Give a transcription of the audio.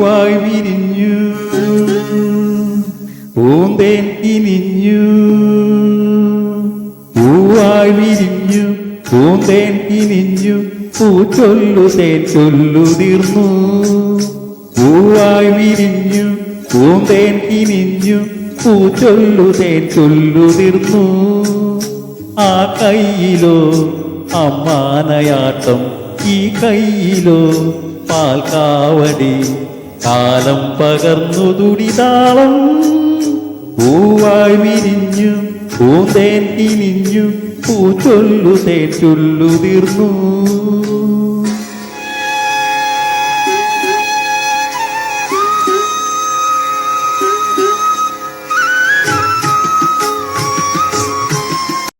പൂവായി വിരിഞ്ഞു. പൂന്തേൻ കിനിഞ്ഞു പൂവായി വിരിഞ്ഞു. പൂന്തേൻ കിനിഞ്ഞു പൂച്ചൊല്ലു തേൻ ചൊല്ലു തീർന്നു. പൂവായി വിരിഞ്ഞു. പൂന്തേൻ കിനിഞ്ഞു പൂച്ചൊല്ലു തേൻ ചൊല്ലു തീർന്നു. ആ കയ്യിലോ അമ്മാനയാട്ടം ഈ കയ്യിലോ പാൽക്കാവടി കാലം പകർന്നു തുടിതാളം പൂവായി വിരിഞ്ഞു പൂന്തേൻ തിരിഞ്ഞു പൂച്ചൊല്ലു തേൻ ചൊല്ലു തീർന്നു.